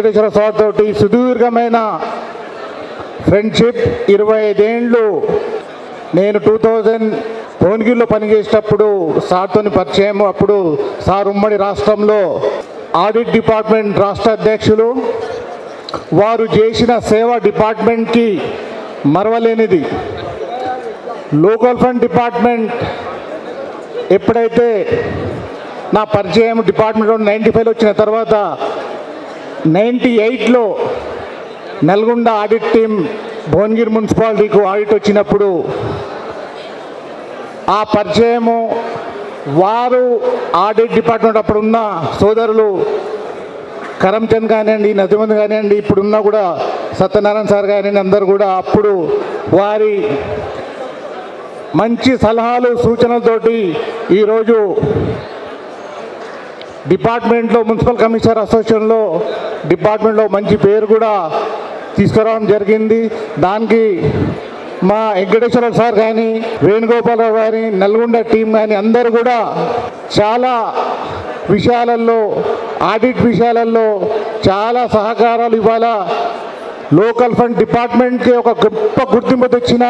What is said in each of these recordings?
వెంకటేశ్వర స్వామి తోటి సుదీర్ఘమైన ఫ్రెండ్షిప్ ఇరవై ఐదేండ్లు నేను టూ థౌజండ్ భువనగిరిలో పనిచేసేటప్పుడు సార్తో పరిచయం అప్పుడు సార్ ఉమ్మడి రాష్ట్రంలో ఆడిట్ డిపార్ట్మెంట్ రాష్ట్ర అధ్యక్షులు. వారు చేసిన సేవ డిపార్ట్మెంట్కి మరవలేనిది. లోకల్ ఫండ్ డిపార్ట్మెంట్ ఎప్పుడైతే నా పరిచయం డిపార్ట్మెంట్ నైంటీ ఫైవ్లో వచ్చిన తర్వాత నైంటీ ఎయిట్లో నల్గొండ ఆడిట్ టీం భువనగిరి మున్సిపాలిటీకు ఆడిట్ వచ్చినప్పుడు ఆ పరిచయము వారు ఆడిట్ డిపార్ట్మెంట్ అప్పుడున్న సోదరులు కరంచంద్ కానివ్వండి నదిమంది కానివ్వండి ఇప్పుడున్న కూడా సత్యనారాయణ సార్ కానివ్వండి అందరు కూడా అప్పుడు వారి మంచి సలహాలు సూచనలతోటి ఈరోజు డిపార్ట్మెంట్లో మున్సిపల్ కమిషనర్ అసోసియేషన్లో డిపార్ట్మెంట్లో మంచి పేరు కూడా తీసుకురావడం జరిగింది. దానికి మా వెంకటేశ్వర సార్ కానీ వేణుగోపాలరావు కానీ నల్గొండ టీం కానీ అందరూ కూడా చాలా విషయాలలో ఆడిట్ విషయాలలో చాలా సహకారాలు ఇవాళ లోకల్ ఫండ్ డిపార్ట్మెంట్కి ఒక గొప్ప గుర్తింపు తెచ్చిన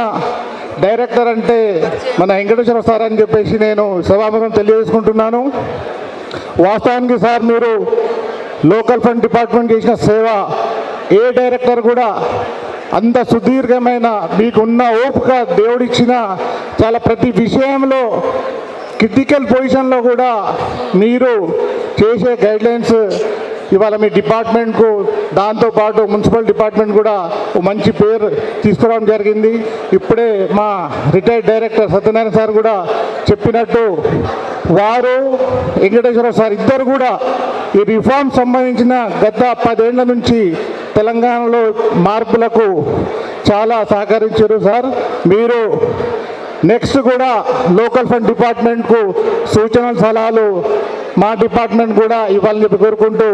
డైరెక్టర్ అంటే మన వెంకటేశ్వర సార్ అని చెప్పేసి నేను సభాముఖం తెలియజేసుకుంటున్నాను. వాస్తవానికి సార్ మీరు లోకల్ ఫండ్ డిపార్ట్మెంట్ చేసిన సేవ ఏ డైరెక్టర్ కూడా అంత సుదీర్ఘమైన మీకున్న ఓపిక దేవుడిచ్చిన చాలా ప్రతి విషయంలో క్రిటికల్ పొజిషన్లో కూడా మీరు చేసే గైడ్లైన్స్ ఇవాళ మీ డిపార్ట్మెంట్కు దాంతోపాటు మున్సిపల్ డిపార్ట్మెంట్ కూడా ఓ మంచి పేరు తీసుకురావడం జరిగింది. ఇప్పుడే మా రిటైర్డ్ డైరెక్టర్ సత్యనారాయణ సార్ కూడా చెప్పినట్టు వారు వెంకటేశ్వర సార్ ఇద్దరు కూడా ఈ రిఫార్మ్ సంబంధించిన గత పదేళ్ళ నుంచి తెలంగాణలో మార్పులకు చాలా సహకరించారు సార్. మీరు నెక్స్ట్ కూడా లోకల్ ఫండ్ డిపార్ట్మెంట్కు సూచనలు సలహాలు మా డిపార్ట్మెంట్ కూడా ఇవ్వాలని చెప్పి కోరుకుంటూ